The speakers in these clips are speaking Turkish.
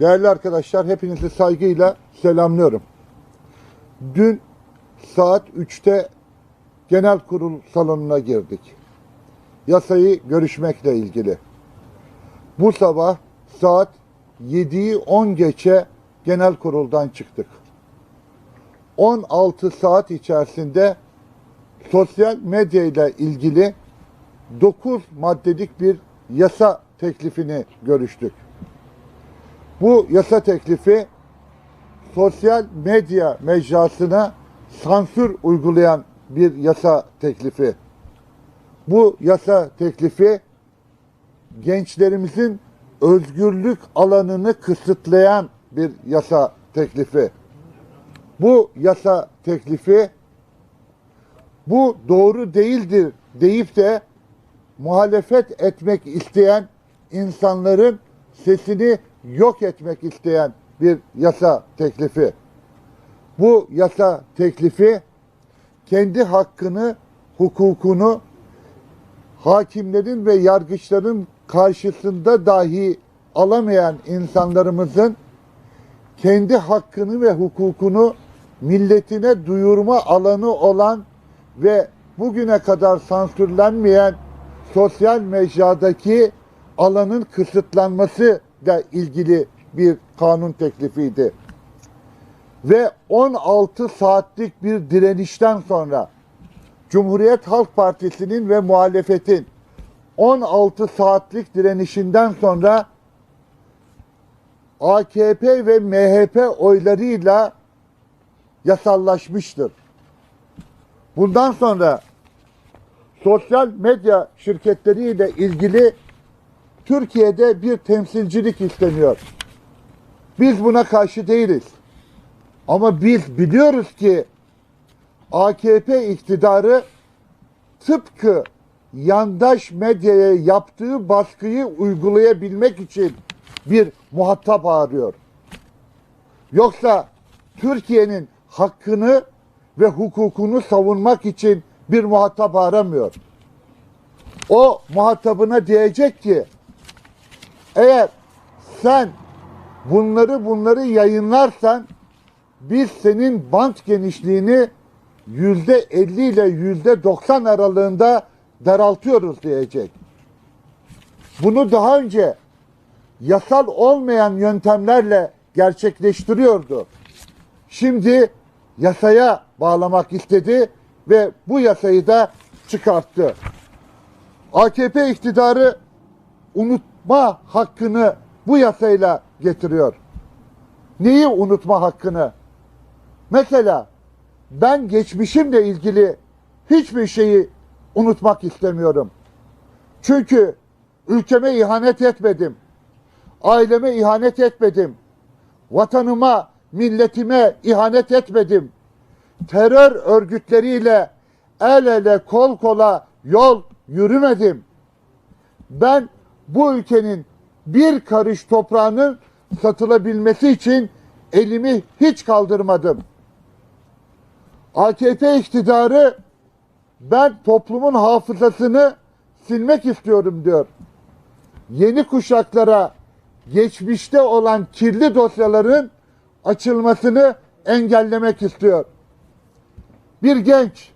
Değerli arkadaşlar hepinizi saygıyla selamlıyorum. Dün saat 3'te genel kurul salonuna girdik. Yasayı görüşmekle ilgili. Bu sabah saat 7'yi 10 geçe genel kuruldan çıktık. 16 saat içerisinde sosyal medya ile ilgili 9 maddelik bir yasa teklifini görüştük. Bu yasa teklifi sosyal medya mecrasına sansür uygulayan bir yasa teklifi. Bu yasa teklifi gençlerimizin özgürlük alanını kısıtlayan bir yasa teklifi. Bu yasa teklifi bu doğru değildir deyip de muhalefet etmek isteyen insanların sesini yok etmek isteyen bir yasa teklifi. Bu yasa teklifi kendi hakkını, hukukunu hakimlerin ve yargıçların karşısında dahi alamayan insanlarımızın kendi hakkını ve hukukunu milletine duyurma alanı olan ve bugüne kadar sansürlenmeyen sosyal mecradaki alanın kısıtlanması ile ilgili bir kanun teklifiydi. Ve 16 saatlik bir direnişten sonra Cumhuriyet Halk Partisi'nin ve muhalefetin 16 saatlik direnişinden sonra AKP ve MHP oylarıyla yasallaşmıştır. Bundan sonra sosyal medya şirketleriyle ilgili Türkiye'de bir temsilcilik isteniyor. Biz buna karşı değiliz. Ama biz biliyoruz ki AKP iktidarı tıpkı yandaş medyaya yaptığı baskıyı uygulayabilmek için bir muhatap arıyor. Yoksa Türkiye'nin hakkını ve hukukunu savunmak için bir muhatap aramıyor. O muhatabına diyecek ki eğer sen bunları bunları yayınlarsan biz senin bant genişliğini yüzde 50 ile yüzde 90 aralığında daraltıyoruz diyecek. Bunu daha önce yasal olmayan yöntemlerle gerçekleştiriyordu. Şimdi yasaya bağlamak istedi ve bu yasayı da çıkarttı. AKP iktidarı unutma hakkını bu yasayla getiriyor. Neyi unutma hakkını? Mesela ben geçmişimle ilgili hiçbir şeyi unutmak istemiyorum. Çünkü ülkeme ihanet etmedim. Aileme ihanet etmedim. Vatanıma, milletime ihanet etmedim. Terör örgütleriyle el ele kol kola yol yürümedim. Ben bu ülkenin bir karış toprağının satılabilmesi için elimi hiç kaldırmadım. AKP iktidarı ben toplumun hafızasını silmek istiyorum diyor. Yeni kuşaklara geçmişte olan kirli dosyaların açılmasını engellemek istiyor. Bir genç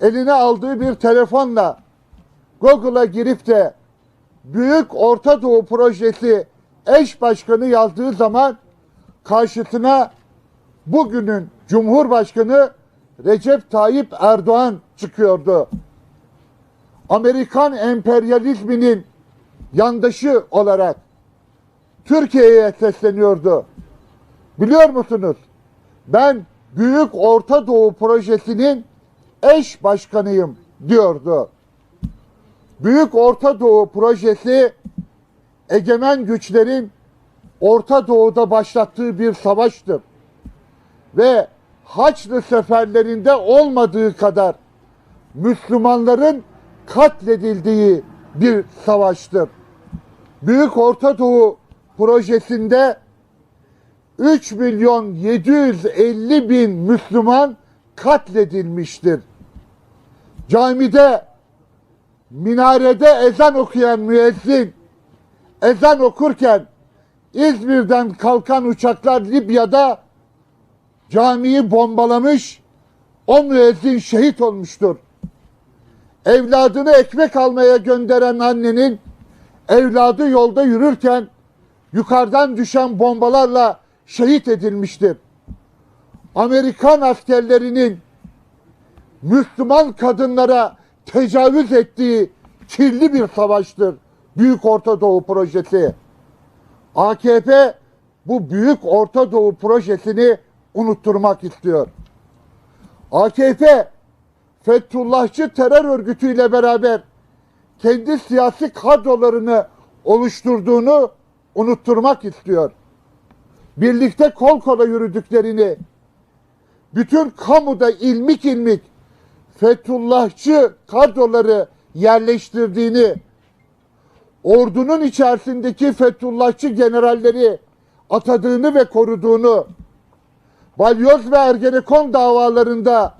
eline aldığı bir telefonla Google'a girip de Büyük Orta Doğu Projesi eş başkanı yazdığı zaman karşısına bugünün Cumhurbaşkanı Recep Tayyip Erdoğan çıkıyordu. Amerikan emperyalizminin yandaşı olarak Türkiye'ye sesleniyordu. Biliyor musunuz? Ben Büyük Orta Doğu Projesi'nin eş başkanıyım diyordu. Büyük Orta Doğu Projesi egemen güçlerin Orta Doğu'da başlattığı bir savaştır. Ve Haçlı seferlerinde olmadığı kadar Müslümanların katledildiği bir savaştır. Büyük Orta Doğu projesinde 3 milyon 750 bin Müslüman katledilmiştir. Camide, minarede ezan okuyan müezzin ezan okurken İzmir'den kalkan uçaklar Libya'da camiyi bombalamış. O müezzin şehit olmuştur. Evladını ekmek almaya gönderen annenin evladı yolda yürürken yukarıdan düşen bombalarla şehit edilmiştir. Amerikan askerlerinin Müslüman kadınlara tecavüz ettiği kirli bir savaştır. Büyük Orta Doğu Projesi. AKP bu Büyük Orta Doğu Projesini unutturmak istiyor. AKP Fethullahçı terör örgütüyle beraber kendi siyasi kadrolarını oluşturduğunu unutturmak istiyor. Birlikte kol kola yürüdüklerini, bütün kamuda ilmik ilmik Fethullahçı kadroları yerleştirdiğini, ordunun içerisindeki Fethullahçı generalleri atadığını ve koruduğunu, Balyoz ve Ergenekon davalarında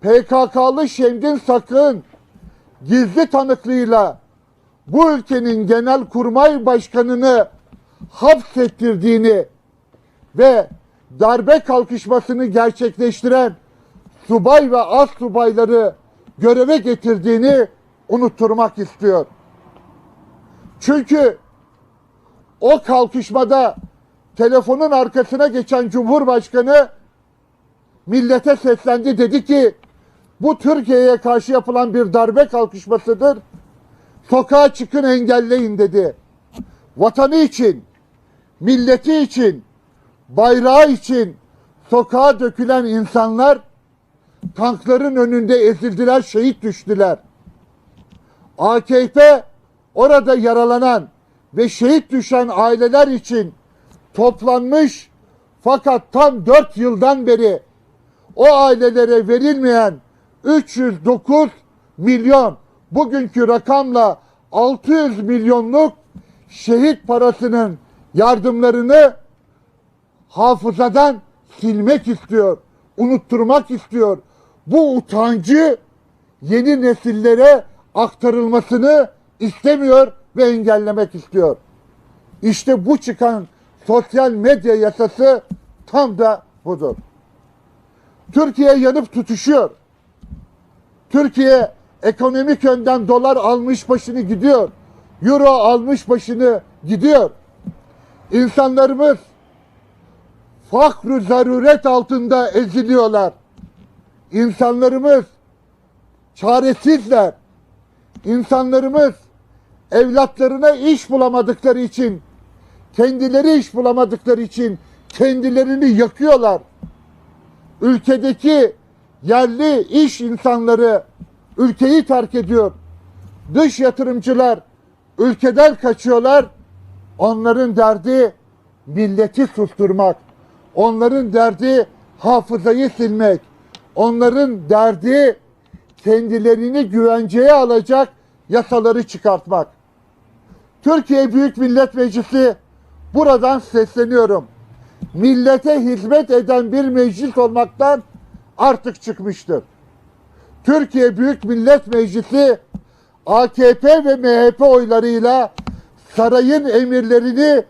PKK'lı Şemdin Sakın gizli tanıklığıyla bu ülkenin genel kurmay başkanını hapsettirdiğini ve darbe kalkışmasını gerçekleştiren subay ve az subayları göreve getirdiğini unutturmak istiyor. Çünkü o kalkışmada telefonun arkasına geçen Cumhurbaşkanı millete seslendi dedi ki bu Türkiye'ye karşı yapılan bir darbe kalkışmasıdır. Sokağa çıkın engelleyin dedi. Vatanı için, milleti için, bayrağı için sokağa dökülen insanlar tankların önünde ezildiler, şehit düştüler. AKP orada yaralanan ve şehit düşen aileler için toplanmış fakat tam 4 yıldan beri o ailelere verilmeyen 309 milyon bugünkü rakamla 600 milyonluk şehit parasının yardımlarını hafızadan silmek istiyor, unutturmak istiyor. Bu utancı yeni nesillere aktarılmasını istemiyor ve engellemek istiyor. İşte bu çıkan sosyal medya yasası tam da budur. Türkiye yanıp tutuşuyor. Türkiye ekonomik yönden dolar almış başını gidiyor. Euro almış başını gidiyor. İnsanlarımız fakr zaruret altında eziliyorlar. İnsanlarımız çaresizler. İnsanlarımız evlatlarına iş bulamadıkları için, kendileri iş bulamadıkları için kendilerini yakıyorlar. Ülkedeki yerli iş insanları ülkeyi terk ediyor. Dış yatırımcılar ülkeden kaçıyorlar. Onların derdi milleti susturmak. Onların derdi hafızayı silmek. Onların derdi kendilerini güvenceye alacak yasaları çıkartmak. Türkiye Büyük Millet Meclisi buradan sesleniyorum. Millete hizmet eden bir meclis olmaktan artık çıkmıştır. Türkiye Büyük Millet Meclisi AKP ve MHP oylarıyla sarayın emirlerini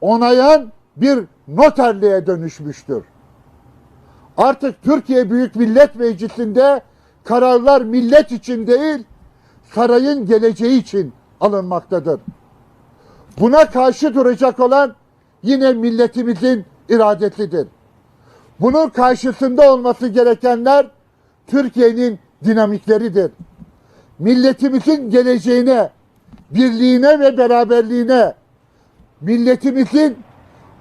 onayan bir noterliğe dönüşmüştür. Artık Türkiye Büyük Millet Meclisi'nde kararlar millet için değil, sarayın geleceği için alınmaktadır. Buna karşı duracak olan yine milletimizin iradesidir. Bunun karşısında olması gerekenler Türkiye'nin dinamikleridir. Milletimizin geleceğine, birliğine ve beraberliğine, milletimizin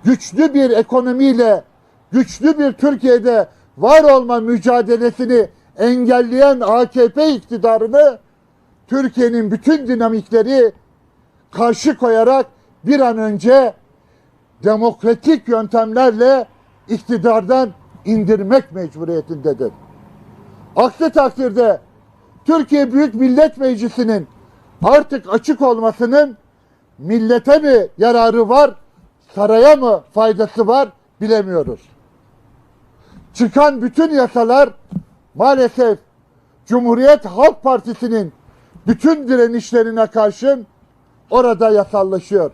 güçlü bir ekonomiyle, güçlü bir Türkiye'de var olma mücadelesini engelleyen AKP iktidarını Türkiye'nin bütün dinamikleri karşı koyarak bir an önce demokratik yöntemlerle iktidardan indirmek mecburiyetindedir. Aksi takdirde Türkiye Büyük Millet Meclisi'nin artık açık olmasının millete mi yararı var, saraya mı faydası var bilemiyoruz. Çıkan bütün yasalar maalesef Cumhuriyet Halk Partisi'nin bütün direnişlerine karşın orada yasallaşıyor.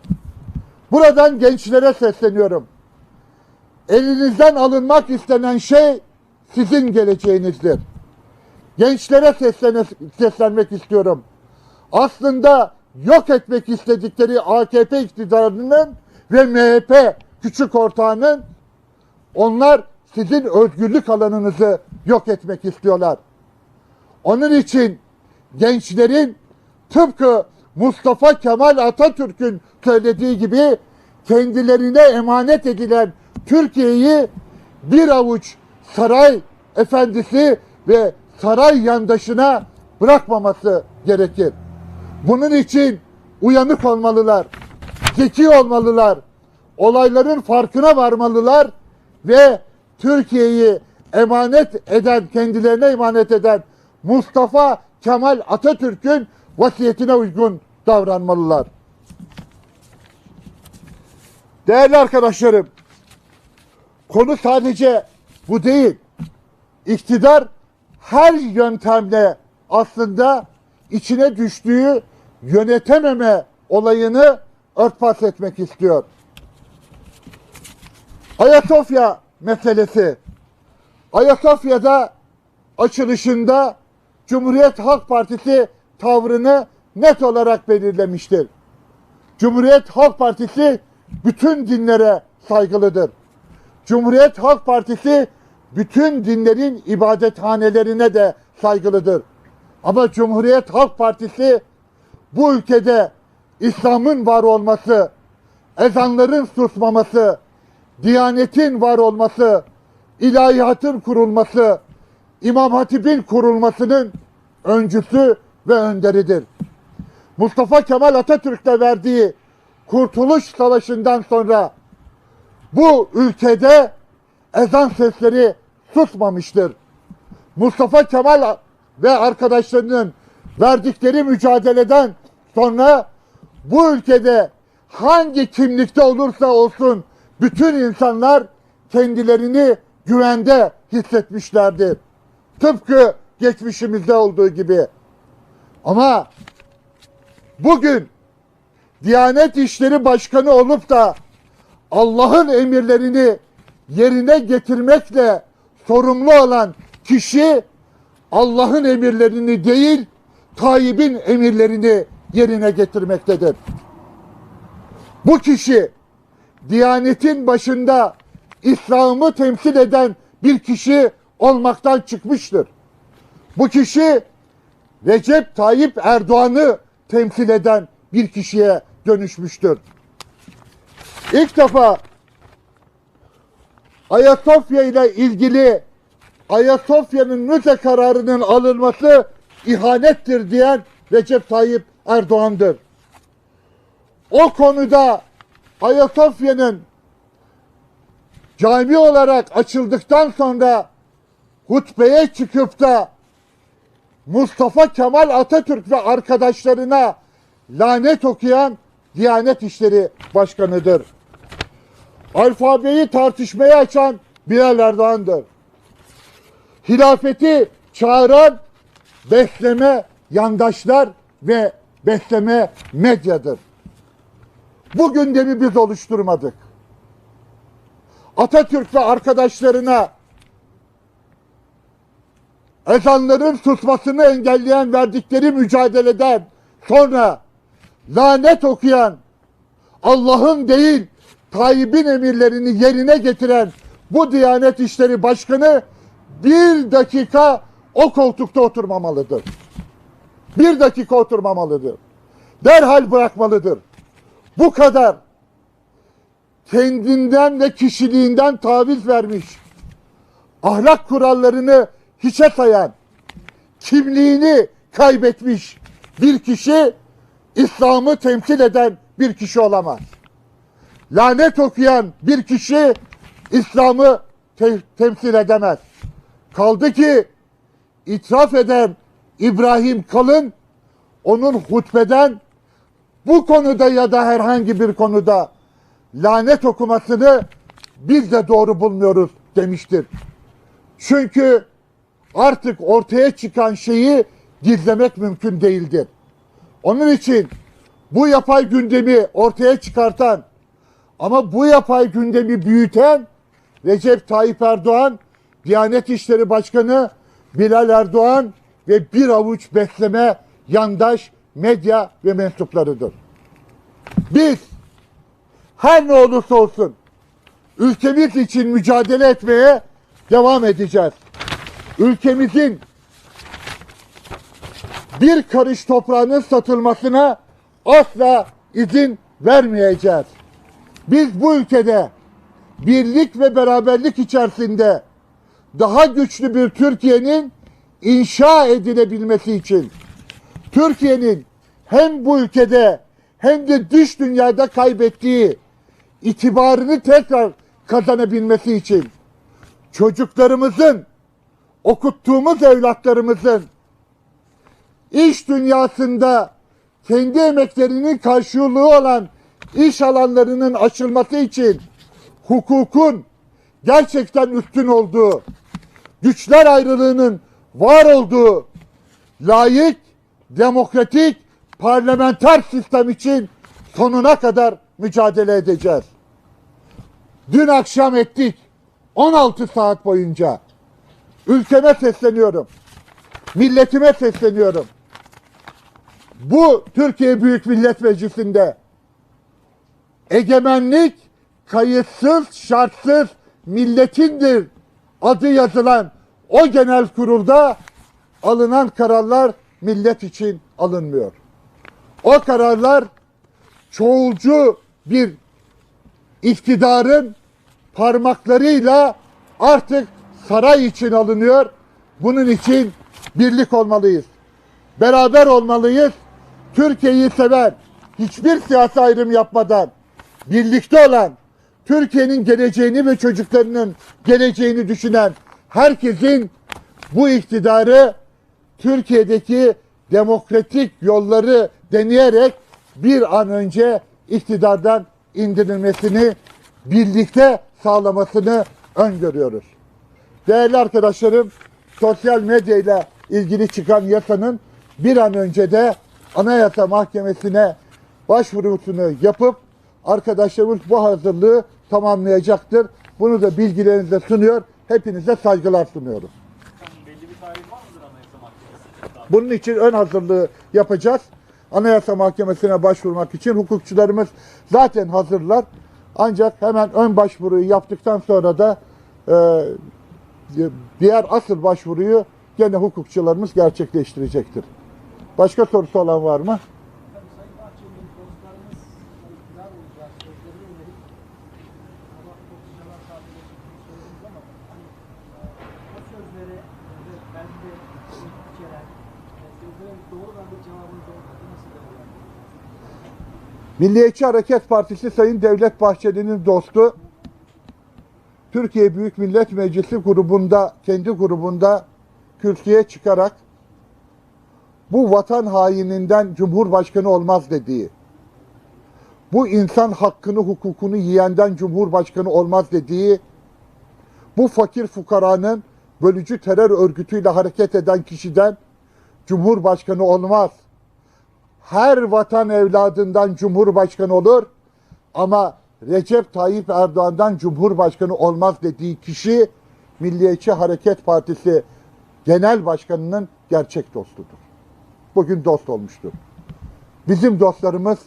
Buradan gençlere sesleniyorum. Elinizden alınmak istenen şey sizin geleceğinizdir. Gençlere seslenmek istiyorum. Aslında yok etmek istedikleri AKP iktidarının ve MHP küçük ortağının onlar sizin özgürlük alanınızı yok etmek istiyorlar. Onun için gençlerin tıpkı Mustafa Kemal Atatürk'ün söylediği gibi kendilerine emanet edilen Türkiye'yi bir avuç saray efendisi ve saray yandaşına bırakmaması gerekir. Bunun için uyanık olmalılar, zeki olmalılar, olayların farkına varmalılar ve Türkiye'yi emanet eden, kendilerine emanet eden Mustafa Kemal Atatürk'ün vasiyetine uygun davranmalılar. Değerli arkadaşlarım, konu sadece bu değil. İktidar her yöntemle aslında içine düştüğü yönetememe olayını örtbas etmek istiyor. Ayasofya meselesi. Ayasofya'da açılışında Cumhuriyet Halk Partisi tavrını net olarak belirlemiştir. Cumhuriyet Halk Partisi bütün dinlere saygılıdır. Cumhuriyet Halk Partisi bütün dinlerin ibadethanelerine de saygılıdır. Ama Cumhuriyet Halk Partisi bu ülkede İslam'ın var olması, ezanların susmaması, Diyanetin var olması, ilahiyatın kurulması, İmam Hatip'in kurulmasının öncüsü ve önderidir. Mustafa Kemal Atatürk'te verdiği Kurtuluş Savaşı'ndan sonra bu ülkede ezan sesleri susmamıştır. Mustafa Kemal ve arkadaşlarının verdikleri mücadeleden sonra bu ülkede hangi kimlikte olursa olsun bütün insanlar kendilerini güvende hissetmişlerdir. Tıpkı geçmişimizde olduğu gibi. Ama bugün Diyanet İşleri Başkanı olup da Allah'ın emirlerini yerine getirmekle sorumlu olan kişi Allah'ın emirlerini değil, Tayyip'in emirlerini yerine getirmektedir. Bu kişi Diyanetin başında İslam'ı temsil eden bir kişi olmaktan çıkmıştır. Bu kişi Recep Tayyip Erdoğan'ı temsil eden bir kişiye dönüşmüştür. İlk defa Ayasofya ile ilgili Ayasofya'nın müze kararının alınması ihanettir diyen Recep Tayyip Erdoğan'dır. O konuda Ayasofya'nın cami olarak açıldıktan sonra hutbeye çıkıp da Mustafa Kemal Atatürk ve arkadaşlarına lanet okuyan Diyanet İşleri Başkanı'dır. Alfabeyi tartışmaya açan Bilal Erdoğan'dır. Hilafeti çağıran besleme yandaşlar ve besleme medyadır. Bu gündemi biz oluşturmadık. Atatürk ve arkadaşlarına ezanların susmasını engelleyen verdikleri mücadeleden sonra lanet okuyan Allah'ın değil Tayyip'in emirlerini yerine getiren bu Diyanet İşleri Başkanı bir dakika o koltukta oturmamalıdır. Bir dakika oturmamalıdır. Derhal bırakmalıdır. Bu kadar kendinden ve kişiliğinden taviz vermiş, ahlak kurallarını hiçe sayan, kimliğini kaybetmiş bir kişi İslam'ı temsil eden bir kişi olamaz. Lanet okuyan bir kişi İslam'ı te- temsil edemez. Kaldı ki itiraf eden İbrahim Kalın onun hutbeden bu konuda ya da herhangi bir konuda lanet okumasını biz de doğru bulmuyoruz demiştir. Çünkü artık ortaya çıkan şeyi gizlemek mümkün değildir. Onun için bu yapay gündemi ortaya çıkartan Ama bu yapay gündemi büyüten Recep Tayyip Erdoğan, Diyanet İşleri Başkanı Bilal Erdoğan ve bir avuç besleme yandaş medya ve mensuplarıdır. Biz her ne olursa olsun ülkemiz için mücadele etmeye devam edeceğiz. Ülkemizin bir karış toprağının satılmasına asla izin vermeyeceğiz. Biz bu ülkede birlik ve beraberlik içerisinde daha güçlü bir Türkiye'nin inşa edilebilmesi için Türkiye'nin hem bu ülkede hem de dış dünyada kaybettiği itibarını tekrar kazanabilmesi için çocuklarımızın okuttuğumuz evlatlarımızın iş dünyasında kendi emeklerinin karşılığı olan iş alanlarının açılması için hukukun gerçekten üstün olduğu, güçler ayrılığının var olduğu layık, demokratik, parlamenter sistem için sonuna kadar mücadele edeceğiz. Dün akşam ettik. 16 saat boyunca. Ülkeme sesleniyorum. Milletime sesleniyorum. Bu Türkiye Büyük Millet Meclisi'nde egemenlik kayıtsız, şartsız milletindir adı yazılan o genel kurulda alınan kararlar millet için alınmıyor. O kararlar çoğulcu bir iktidarın parmaklarıyla artık saray için alınıyor. Bunun için birlik olmalıyız. Beraber olmalıyız. Türkiye'yi seven, hiçbir siyasi ayrım yapmadan birlikte olan, Türkiye'nin geleceğini ve çocuklarının geleceğini düşünen herkesin bu iktidarı Türkiye'deki demokratik yolları deneyerek bir an önce iktidardan indirilmesini birlikte sağlamasını öngörüyoruz. Değerli arkadaşlarım, sosyal medya ile ilgili çıkan yasanın bir an önce de Anayasa Mahkemesi'ne başvurusunu yapıp arkadaşlarımız bu hazırlığı tamamlayacaktır. Bunu da bilgilerinize sunuyor. Hepinize saygılar sunuyorum. Belli bir tarih var mıdır Anayasa Mahkemesi? Bunun için ön hazırlığı yapacağız. Anayasa Mahkemesi'ne başvurmak için hukukçularımız zaten hazırlar. Ancak hemen ön başvuruyu yaptıktan sonra da e, diğer asıl başvuruyu gene hukukçularımız gerçekleştirecektir. Başka sorusu olan var mı? Tabii Sayın Bahçeli'nin dostlarımız iktidar olacak sözlerine yönelik ama toplucalar tabiriyle söylediniz ama hani e, o sözlere ve belki de tehdit içeren e, sözlerin doğrudan bir cevabınız olmadı. Nasıl değerlendiriyorsunuz? Milliyetçi Hareket Partisi Sayın Devlet Bahçeli'nin dostu Türkiye Büyük Millet Meclisi grubunda, kendi grubunda kürsüye çıkarak bu vatan haininden Cumhurbaşkanı olmaz dediği, bu insan hakkını, hukukunu yiyenden Cumhurbaşkanı olmaz dediği, bu fakir fukaranın bölücü terör örgütüyle hareket eden kişiden Cumhurbaşkanı olmaz her vatan evladından cumhurbaşkanı olur ama Recep Tayyip Erdoğan'dan cumhurbaşkanı olmaz dediği kişi Milliyetçi Hareket Partisi Genel Başkanı'nın gerçek dostudur. Bugün dost olmuştur. Bizim dostlarımız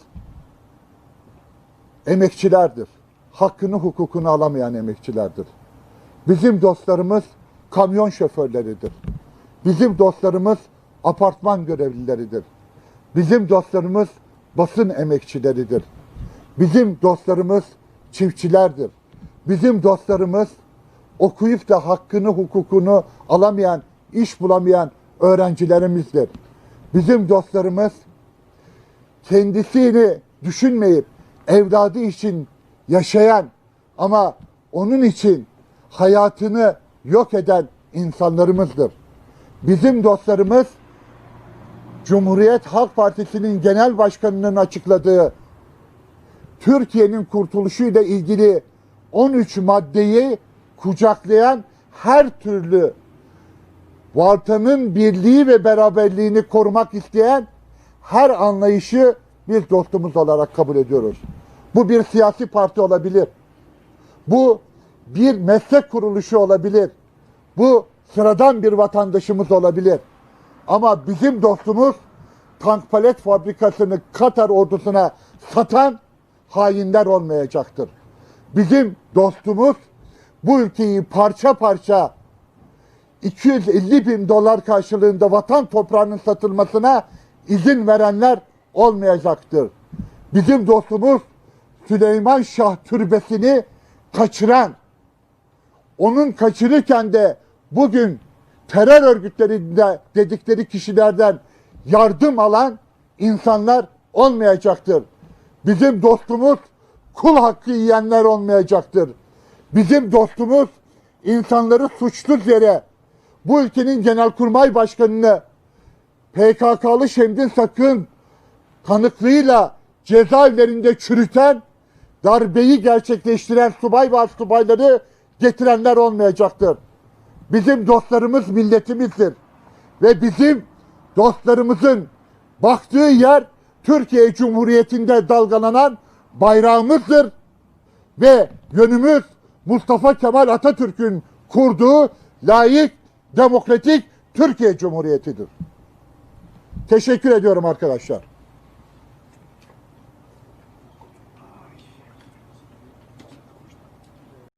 emekçilerdir. Hakkını hukukunu alamayan emekçilerdir. Bizim dostlarımız kamyon şoförleridir. Bizim dostlarımız apartman görevlileridir. Bizim dostlarımız basın emekçileridir. Bizim dostlarımız çiftçilerdir. Bizim dostlarımız okuyup da hakkını, hukukunu alamayan, iş bulamayan öğrencilerimizdir. Bizim dostlarımız kendisini düşünmeyip evladı için yaşayan ama onun için hayatını yok eden insanlarımızdır. Bizim dostlarımız Cumhuriyet Halk Partisi'nin genel başkanının açıkladığı Türkiye'nin kurtuluşuyla ilgili 13 maddeyi kucaklayan her türlü vatanın birliği ve beraberliğini korumak isteyen her anlayışı bir dostumuz olarak kabul ediyoruz. Bu bir siyasi parti olabilir. Bu bir meslek kuruluşu olabilir. Bu sıradan bir vatandaşımız olabilir. Ama bizim dostumuz tank palet fabrikasını Katar ordusuna satan hainler olmayacaktır. Bizim dostumuz bu ülkeyi parça parça 250 bin dolar karşılığında vatan toprağının satılmasına izin verenler olmayacaktır. Bizim dostumuz Süleyman Şah türbesini kaçıran, onun kaçırırken de bugün terör örgütlerinde dedikleri kişilerden yardım alan insanlar olmayacaktır. Bizim dostumuz kul hakkı yiyenler olmayacaktır. Bizim dostumuz insanları suçsuz yere bu ülkenin genelkurmay başkanını PKK'lı Şemdin Sakın tanıklığıyla cezaevlerinde çürüten, darbeyi gerçekleştiren subay ve subayları getirenler olmayacaktır. Bizim dostlarımız milletimizdir. Ve bizim dostlarımızın baktığı yer Türkiye Cumhuriyeti'nde dalgalanan bayrağımızdır. Ve yönümüz Mustafa Kemal Atatürk'ün kurduğu layık, demokratik Türkiye Cumhuriyeti'dir. Teşekkür ediyorum arkadaşlar.